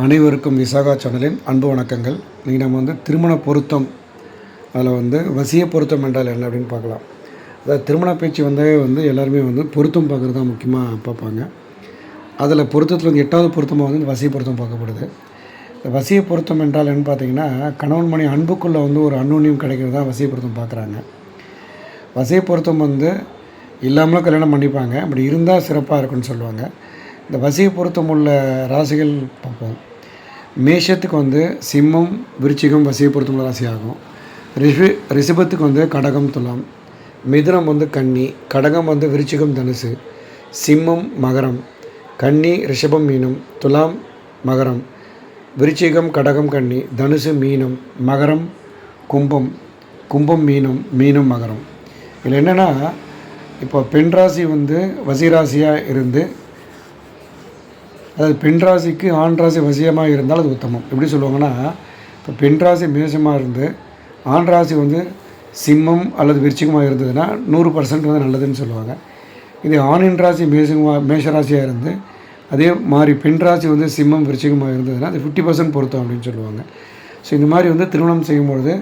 அனைவருக்கும் விசாகா சேனலின் அன்பு வணக்கங்கள். இன்றைக்கி நம்ம வந்து திருமண பொருத்தம் அதில் வந்து வசிய பொருத்தம் என்றால் என்ன அப்படின்னு பார்க்கலாம். அதாவது திருமண பேச்சு வந்தாவே வந்து எல்லாருமே வந்து பொருத்தம் பார்க்குறது தான் முக்கியமாக பார்ப்பாங்க. அதில் பொருத்தத்தில் வந்து எட்டாவது பொருத்தமாக வந்து வசிய பொருத்தம் பார்க்கப்படுது. இந்த வசிய பொருத்தம் என்றால் என்னன்னு பார்த்தீங்கன்னா கணவன் மணி அன்புக்குள்ளே வந்து ஒரு அந்நுண்ணியம் கிடைக்கிறது தான் வசிய பொருத்தம் பார்க்குறாங்க. வசிய பொருத்தம் வந்து இல்லாமலும் கல்யாணம் பண்ணிப்பாங்க. அப்படி இருந்தால் சிறப்பாக இருக்குன்னு சொல்லுவாங்க. இந்த வசிய பொருத்தம் உள்ள ராசிகள் பார்ப்போம். மேஷத்துக்கு வந்து சிம்மம் விருச்சிகம் வசிய பொருத்தம் உள்ள ராசி ஆகும் ரிஷி ரிஷபத்துக்கு வந்து கடகம் துலாம். மிதுனம் வந்து கன்னி கடகம் வந்து விருச்சிகம் தனுசு. சிம்மம் மகரம். கன்னி ரிஷபம் மீனம். துலாம் மகரம். விருச்சிகம் கடகம் கன்னி. தனுசு மீனம். மகரம் கும்பம். கும்பம் மீனம். மீனம் மகரம். இதில் என்னென்னா இப்போ பெண் ராசி வந்து வசிராசியாக இருந்து அதாவது பெண் ராசிக்கு ஆண் ராசி வசியமாக இருந்தால் அது உத்தமம். எப்படி சொல்லுவாங்கன்னா இப்போ பெண் ராசி மேஷமாக இருந்து ஆண் ராசி வந்து சிம்மம் அல்லது விருச்சிகமாக இருந்ததுன்னா நூறு பர்சன்ட் வந்து நல்லதுன்னு சொல்லுவாங்க. இது ஆணின் ராசி மேசமாக மேஷராசியாக இருந்து அதே மாதிரி பெண் ராசி வந்து சிம்மம் விருச்சிகமாக இருந்ததுன்னா அது ஃபிஃப்டி பர்சன்ட் பொருத்தம் அப்படின்னு சொல்லுவாங்க. ஸோ இந்த மாதிரி வந்து திருமணம் செய்யும்பொழுது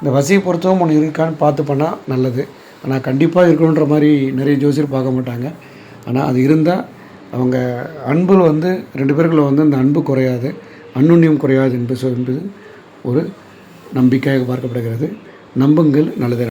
இந்த வசி பொருத்தம் ஒன்று இருக்கான்னு பார்த்து பண்ணால் நல்லது. ஆனால் கண்டிப்பாக இருக்கணுன்ற மாதிரி நிறைய ஜோசியர் பார்க்க மாட்டாங்க. ஆனால் அது இருந்தால் அவங்க அன்பில் வந்து ரெண்டு பேருக்குள்ள வந்து அந்த அன்பு குறையாது அன்னுண்ணியம் குறையாது என்பது என்பது ஒரு நம்பிக்கையாக பார்க்கப்படுகிறது. நம்புங்கள் நல்லது